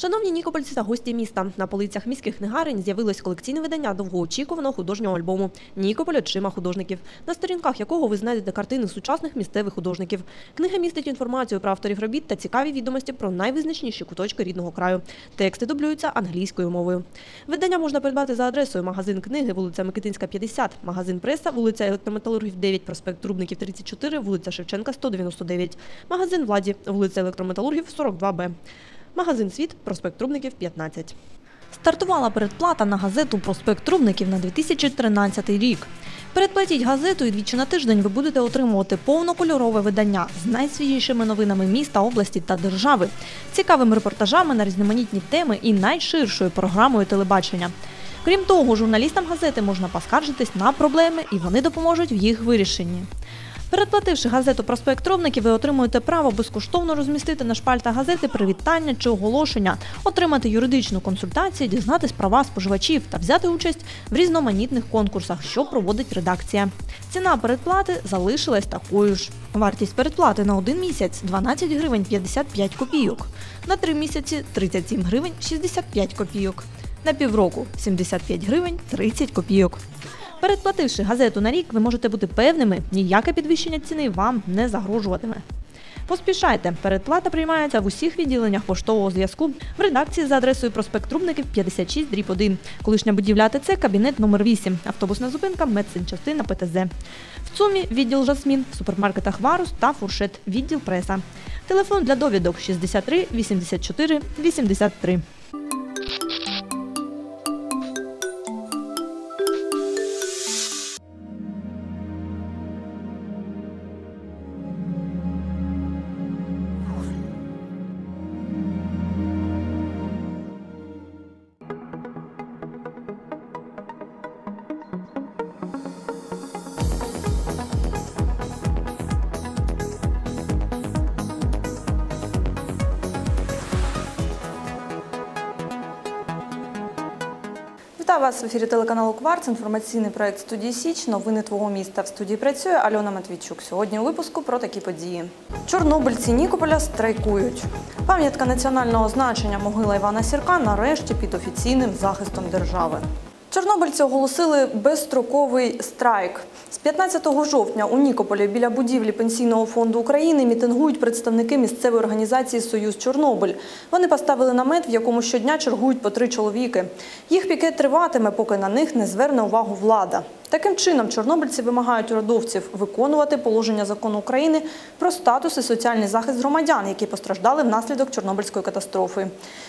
Шановні нікопольці та гості міста, на полицях міських книгарень з'явилось колекційне видання довгоочікуваного художнього альбому Нікополь очима художників, на сторінках якого ви знайдете картини сучасних місцевих художників. Книга містить інформацію про авторів робіт та цікаві відомості про найвизначніші куточки рідного краю. Тексти дублюються англійською мовою. Видання можна придбати за адресою магазин книги, вулиця Микитинська, 50, магазин преса, вулиця Електрометалургів 9, проспект Трубників 34, вулиця Шевченка 199, магазин владі, вулиця Електрометалургів 42Б. Магазин Світ, проспект Трубників, 15. Стартувала передплата на газету Проспект Трубників на 2013 рік. Передплатіть газету і двічі на тиждень ви будете отримувати повнокольорове видання з найсвіжішими новинами міста, області та держави, цікавими репортажами на різноманітні теми і найширшою програмою телебачення. Крім того, журналістам газети можна поскаржитись на проблеми, і вони допоможуть в їх вирішенні. Передплативши газету Проспект Ровників, ви отримуєте право безкоштовно розмістити на шпальтах газети привітання чи оголошення, отримати юридичну консультацію, дізнатись права споживачів та взяти участь в різноманітних конкурсах, що проводить редакція. Ціна передплати залишилась такою ж. Вартість передплати на один місяць 12 гривень 55 копійок, на три місяці 37 гривень 65 копійок, на півроку 75 гривень 30 копійок. Передплативши газету на рік, ви можете бути певними, ніяке підвищення ціни вам не загрожуватиме. Поспішайте, передплата приймається в усіх відділеннях поштового зв'язку в редакції за адресою проспект Трубників 56 дріб 1. Колишня будівля АТЦ, кабінет номер 8, автобусна зупинка, медсанчастина ПТЗ. В ЦУМі відділ Жасмін, в супермаркетах Варус та Фуршет, відділ преса. Телефон для довідок 63 84 83. Вітаю вас в ефірі телеканалу Кварц. Інформаційний проект студії Січ. Новини твого міста в студії працює Альона Матвійчук. Сьогодні у випуску про такі події. Чорнобильці Нікополя страйкують. Пам'ятка національного значення могила Івана Сірка нарешті під офіційним захистом держави. Чорнобильці оголосили безстроковий страйк. З 15 жовтня у Нікополі біля будівлі Пенсійного фонду України мітингують представники місцевої організації Союз Чорнобиль. Вони поставили намет, в якому щодня чергують по три чоловіки. Їх пікет триватиме, поки на них не зверне увагу влада. Таким чином, чорнобильці вимагають урядовців виконувати положення закону України про статус і соціальний захист громадян, які постраждали внаслідок Чорнобильської катастрофи.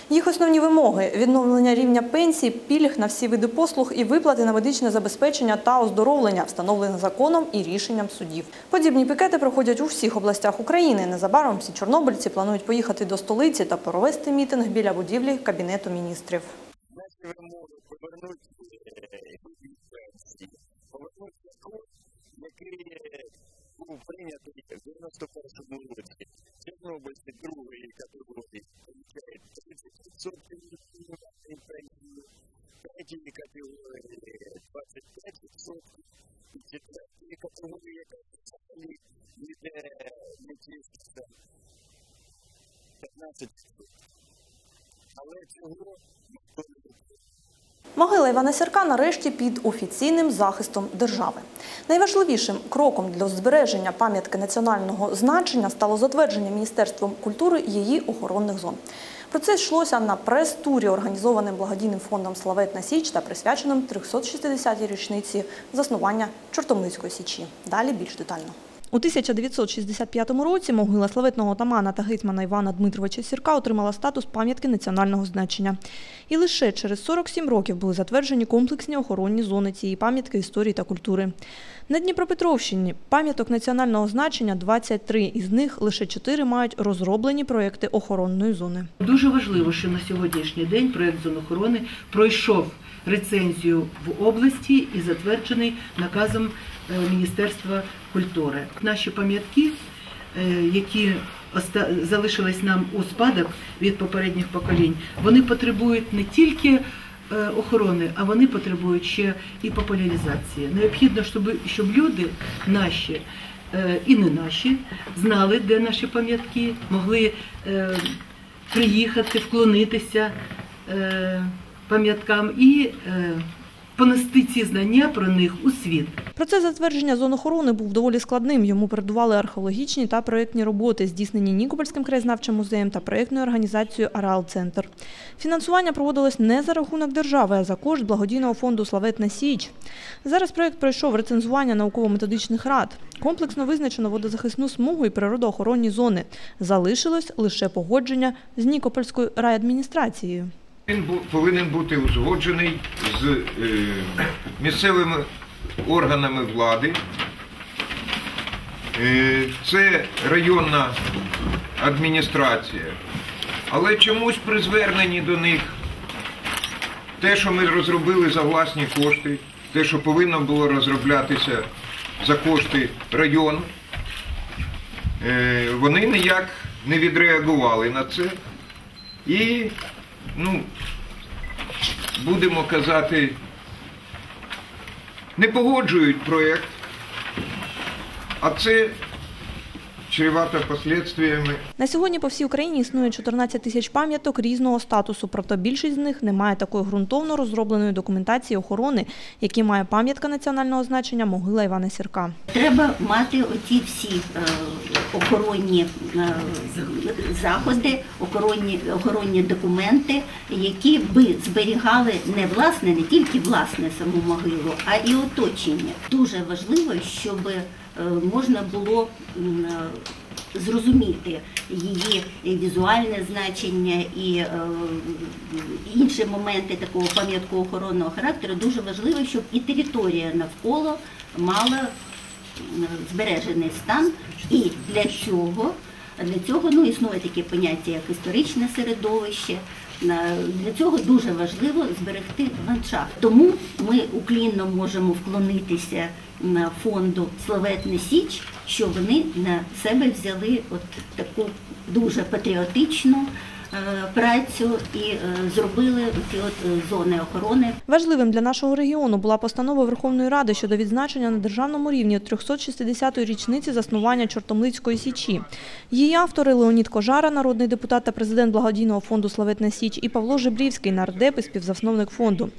Їх основні вимоги відновлення рівня пенсій, пільг на всі види послуг і виплати на медичне забезпечення та оздоровлення, встановлені законом і рішенням судів. Подібні пікети проходять у всіх областях України. Незабаром всі чорнобильці планують поїхати до столиці та провести мітинг біля будівлі Кабінету міністрів. наші який е, був прийнятий в 91-му році. Чорнобильці другої категорії получають 30% мінімальної пенсії, третьої категорії 25%, і четвертої категорії, яка взагалі йде не тісно 15%. Але цього. Могила Івана Сірка нарешті під офіційним захистом держави. Найважливішим кроком для збереження пам'ятки національного значення стало затвердження Міністерством культури її охоронних зон. Про це йшлося на прес-турі, організованим благодійним фондом Славетна Січ та присвяченим 360-й річниці заснування Чортомлицької січі. Далі більш детально. У 1965 році могила славетного отамана та гетьмана Івана Дмитровича Сірка отримала статус пам'ятки національного значення. І лише через 47 років були затверджені комплексні охоронні зони цієї пам'ятки історії та культури. На Дніпропетровщині пам'яток національного значення 23, із них лише 4 мають розроблені проекти охоронної зони. Дуже важливо, що на сьогоднішній день проект зон охорони пройшов рецензію в області і затверджений наказом Міністерства культури. Наші пам'ятки, е, які залишились нам у спадок від попередніх поколінь, вони потребують не тільки е, охорони, а вони потребують ще і популяризації. Необхідно, щоб, щоб люди наші е, і не наші знали, де наші пам'ятки, могли е, приїхати, вклонитися е, пам'яткам і е, понести ці знання про них у світ. Процес затвердження зон охорони був доволі складним. Йому передували археологічні та проєктні роботи, здійснені Нікопольським краєзнавчим музеєм та проєктною організацією Ареал-центр. Фінансування проводилось не за рахунок держави, а за кошт благодійного фонду Славетна Січ. Зараз проєкт пройшов рецензування науково-методичних рад. Комплексно визначено водозахисну смугу і природоохоронні зони. Залишилось лише погодження з Нікопольською райадміністрацією. Він повинен бути узгоджений з е, місцевими органами влади. Е, це районна адміністрація. Але чомусь при зверненні до них те, що ми розробили за власні кошти, те, що повинно було розроблятися за кошти району, е, вони ніяк не відреагували на це. І, ну, будемо казати, не погоджують проєкт, а це чревато последствиями. На сьогодні по всій Україні існує 14 тисяч пам'яток різного статусу, проте більшість з них не має такої ґрунтовно розробленої документації охорони, які має пам'ятка національного значення могила Івана Сірка. Треба мати оті всі е, охоронні е, заходи, охоронні, охоронні документи, які би зберігали не власне, не тільки власне саму могилу, а і оточення. Дуже важливо, щоб можна було е, зрозуміти її візуальне значення і е, інші моменти такого пам'ятко-охоронного характеру. Дуже важливо, щоб і територія навколо мала збережений стан. І для цього, для цього ну, існує таке поняття, як історичне середовище. Для цього дуже важливо зберегти ландшафт. Тому ми уклінно можемо вклонитися на фонду Славетна Січ, що вони на себе взяли от таку дуже патріотичну працю і е, зробили ці от е, зони охорони Важливим для нашого регіону була постанова Верховної Ради щодо відзначення на державному рівні 360-ї річниці заснування Чортомлицької січі. Її автори Леонід Кожара, народний депутат та президент благодійного фонду Славетна Січ, і Павло Жебрівський, нардеп і співзасновник фонду.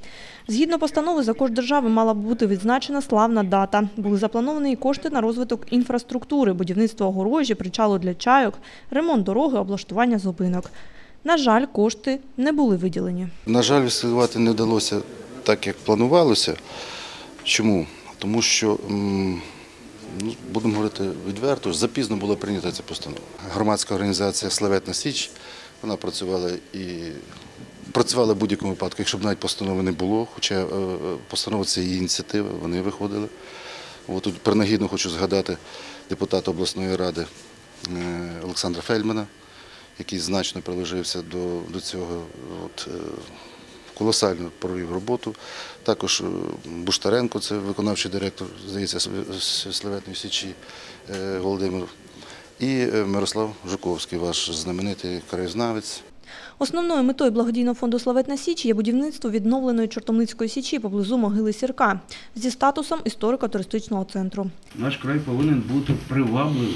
Згідно постанови, за кошт держави мала б бути відзначена славна дата. Були заплановані і кошти на розвиток інфраструктури, будівництво огорожі, причалу для чайок, ремонт дороги, облаштування зупинок. На жаль, кошти не були виділені. На жаль, відслідкувати не вдалося так, як планувалося. Чому? Тому що, ну, будемо говорити відверто, запізно була прийнята ця постанова. Громадська організація Славетна Січ, вона працювала і працювала в будь-якому випадку, якщо б навіть постанови не було, хоча е, е, постанова це її ініціатива, вони виходили. От тут принагідно хочу згадати депутата обласної ради е, Олександра Фельдмана, який значно приложився до, до цього. От, е, колосально провів роботу. Також е, Буштаренко, це виконавчий директор, здається, Славетної Січі е, Володимир. І Мирослав Жуковський, ваш знаменитий краєзнавець. Основною метою благодійного фонду Славетна Січ є будівництво відновленої Чортомлицької січі поблизу могили Сірка зі статусом історико-туристичного центру. Наш край повинен бути привабливим,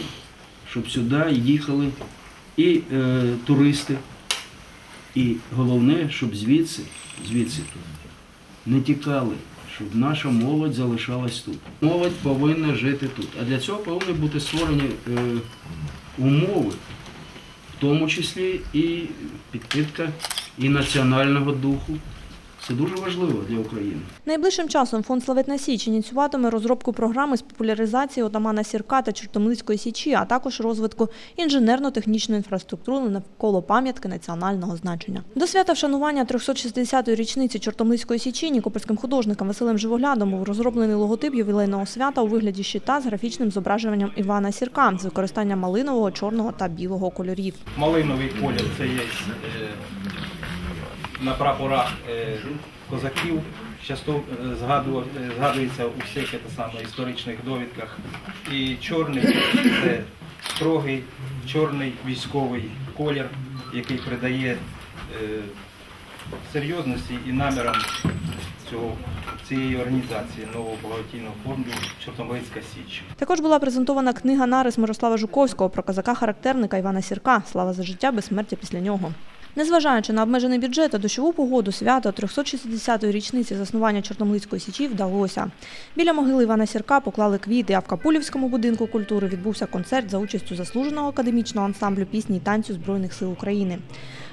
щоб сюди їхали і е, туристи, і головне, щоб звідси, звідси тут не тікали, щоб наша молодь залишалась тут. Молодь повинна жити тут. А для цього повинні бути створені е, умови, в тому числі і підпитка і національного духу, Це дуже важливо для України. Найближчим часом фонд Славетна Січ ініціюватиме розробку програми з популяризації отамана Сірка та Чортомлицької січі, а також розвитку інженерно-технічної інфраструктури навколо пам'ятки національного значення. До свята вшанування 360-ї річниці Чортомлицької січі нікопольським художником Василем Живоглядом був розроблений логотип ювілейного свята у вигляді щита з графічним зображенням Івана Сірка з використанням малинового, чорного та білого кольорів. малиновий колір це є е, на прапорах е, козаків. Часто е, е, згадується у всіх це саме, історичних довідках. І чорний це строгий, чорний військовий колір, який придає серйозності і намірам цього, цієї організації нового благодійного фонду Чортомлицька Січ. Також була презентована книга нарис Мирослава Жуковського про козака-характерника Івана Сірка Слава за життя, безсмертя після нього. Незважаючи на обмежений бюджет та дощову погоду, свято 360-ї річниці заснування Чорномлицької січі вдалося. Біля могили Івана Сірка поклали квіти, а в Капулівському будинку культури відбувся концерт за участю заслуженого академічного ансамблю пісні і танцю Збройних сил України.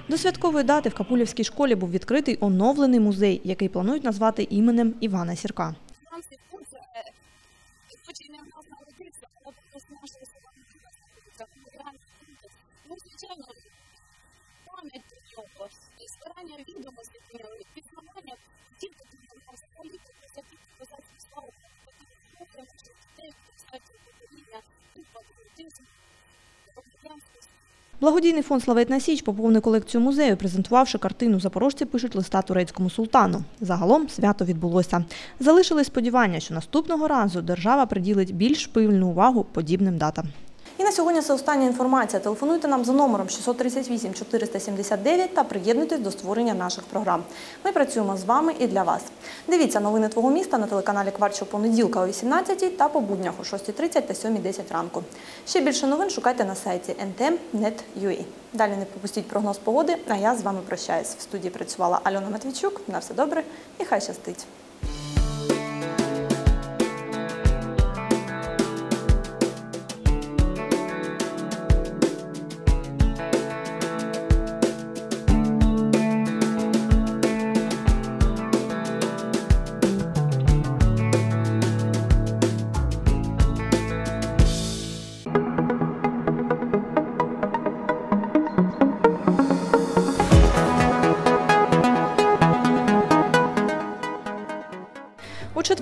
До святкової дати в Капулівській школі був відкритий оновлений музей, який планують назвати іменем Івана Сірка. Збирання відомостей про нього, пізнавання тільки до політики, за козацьку славу, попри наших дітей, кстати, покоління, і патріотизм, громадянство, Благодійний фонд Славетна Січ поповнив колекцію музею, презентувавши картину Запорожці пишуть листа турецькому султану. Загалом свято відбулося. Залишили сподівання, що наступного разу держава приділить більш пильну увагу подібним датам. Сьогодні це остання інформація. Телефонуйте нам за номером 638 479 та приєднуйтесь до створення наших програм. Ми працюємо з вами і для вас. Дивіться новини твого міста на телеканалі Кварт щопонеділка о 18 та по буднях о 6.30 та 7.10 ранку. Ще більше новин шукайте на сайті ntm.net.ua. Далі не пропустіть прогноз погоди, а я з вами прощаюсь. В студії працювала Альона Матвійчук. На все добре і хай щастить.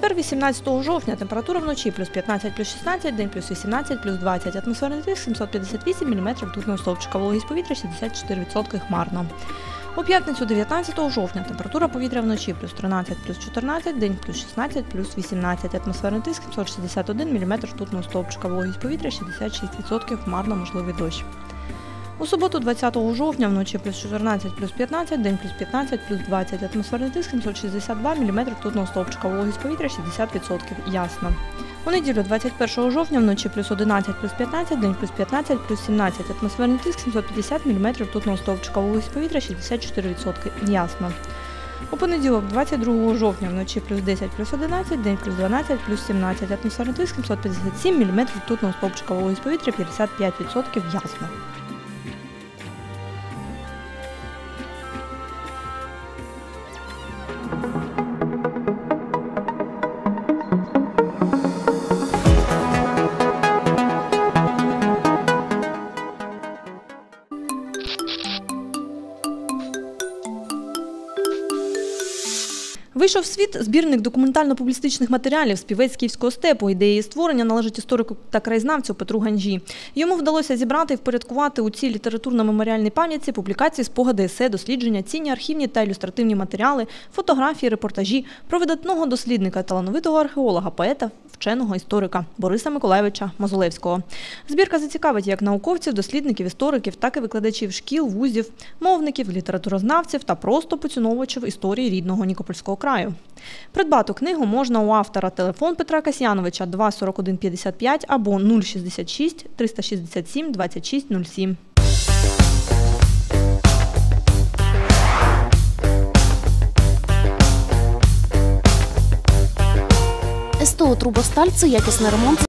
Четвер, 18 жовтня, температура вночі плюс 15, плюс 16, день плюс 18, плюс 20. Атмосферний тиск 758 мм ртутного стовпчика, вологість повітря 64% хмарно. У п'ятницю 19 жовтня температура повітря вночі плюс 13, плюс 14, день плюс 16, плюс 18. Атмосферний тиск 761 мм ртутного стовпчика, вологість повітря 66% хмарно, можливий дощ. У суботу 20 жовтня вночі плюс 14, плюс 15, день плюс 15, плюс 20. Атмосферний тиск 762 мм ртутного стовпчика, вологість повітря 60%. Ясно. У неділю 21 жовтня вночі плюс 11, плюс 15, день плюс 15, плюс 17. Атмосферний тиск 750 мм ртутного стовпчика, вологість повітря 64%. Ясно. У понеділок, 22 жовтня, вночі плюс 10, плюс 11, день плюс 12, плюс 17. Атмосферний тиск 757 мм ртутного стовпчика, вологість повітря 55%. Ясно. Вийшов в світ збірник документально-публістичних матеріалів співець Київського степу. Ідеї створення належить історику та краєзнавцю Петру Ганжі. Йому вдалося зібрати і впорядкувати у цій літературно-меморіальній пам'ятці публікації, спогади, есе, дослідження, цінні архівні та ілюстративні матеріали, фотографії, репортажі про видатного дослідника, талановитого археолога, поета, вченого історика Бориса Миколаєвича Мазулевського. Збірка зацікавить як науковців, дослідників, істориків, так і викладачів шкіл, вузів, мовників, літературознавців та просто поціновувачів історії рідного Нікопольського краю. Придбати книгу можна у автора телефон Петра Касьяновича 24155 або 066 367 2607. СТО «Трубосталь» – це якісний ремонт